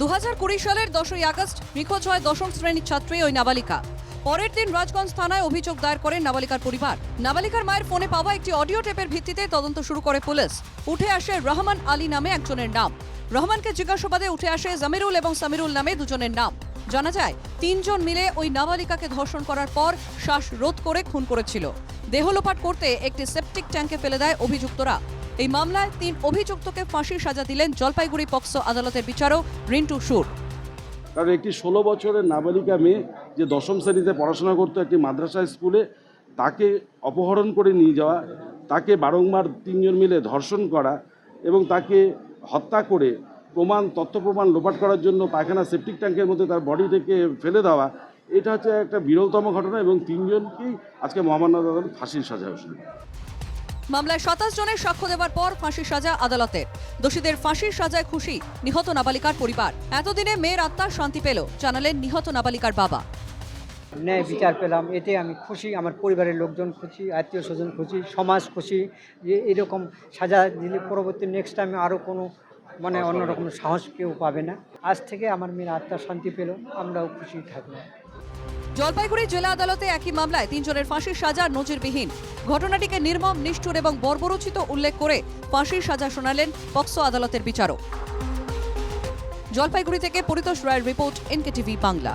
দু হাজার কুড়ি সালের দশই আগস্ট নিখোঁজ হয় দশম শ্রেণির ছাত্রী ওই নাবালিকা। পরের দিন রাজগঞ্জ থানায় অভিযোগ দায়ের করেন নাবালিকার পরিবার। নাবালিকার মায়ের ফোনে পাওয়া একটি অডিও টেপের ভিত্তিতে তদন্ত শুরু করে পুলিশ। উঠে আসে রহমান আলী নামে একজনের নাম। রহমানকে জিজ্ঞাসাবাদে উঠে আসে জামিরুল এবং সামিরুল নামে দুজনের নাম। জানা যায়, তিনজন মিলে ওই নাবালিকাকে ধর্ষণ করার পর শ্বাস রোধ করে খুন করেছিল। দেহ লোপাট করতে একটি সেপটিক ট্যাঙ্কে ফেলে দেয় অভিযুক্তরা। এই মামলায় তিন অভিযুক্তকে ফাঁসির সাজা দিলেন জলপাইগুড়ি পক্সো আদালতের বিচারক রিন্টু সুর। কারণ একটি ষোলো বছরের নাবালিকা মেয়ে যে দশম শ্রেণীতে পড়াশোনা করতো একটি মাদ্রাসা স্কুলে, তাকে অপহরণ করে নিয়ে যাওয়া, তাকে বারংবার তিনজন মিলে ধর্ষণ করা এবং তাকে হত্যা করে প্রমাণ, তথ্য প্রমাণ লোপাট করার জন্য পায়খানা সেপটিক ট্যাঙ্কের মধ্যে তার বডি থেকে ফেলে দেওয়া, এটা হচ্ছে একটা বিরলতম ঘটনা এবং তিনজনকেই আজকে মহামান্য আদালত ফাঁসির সাজা হয়েছিল। মামলায় সাতাশ জনের সাক্ষ্য দেওয়ার পর ফাঁসির সাজা আদালতের। দোষীদের ফাঁসির সাজায় খুশি নিহত নাবালিকার পরিবার। এতদিনে মেয়ের আত্মার শান্তি পেল জানালেন নিহত নাবালিকার বাবা। ন্যায় বিচার পেলাম এতে আমি খুশি আমার পরিবারের লোকজন খুশি আত্মীয় স্বজন খুশি সমাজ খুশি। যে এরকম সাজা দিলে পরবর্তী নেক্সট টাইমে আরও কোনো মানে অন্যরকম সাহস কেউ পাবে না। আজ থেকে আমার মেয়ের আত্মার শান্তি পেল আমরাও খুশি থাকলাম। জলপাইগুড়ি জেলা আদালতে একই মামলায় তিনজনের ফাঁসির সাজা নজিরবিহীন। ঘটনাটিকে নির্মম, নিষ্ঠুর এবং বর্বরোচিত উল্লেখ করে ফাঁসির সাজা শোনালেন পক্সো আদালতের বিচারক। জলপাইগুড়ি থেকে পরিতোষ রায়ের রিপোর্ট, এনকেটিভি বাংলা।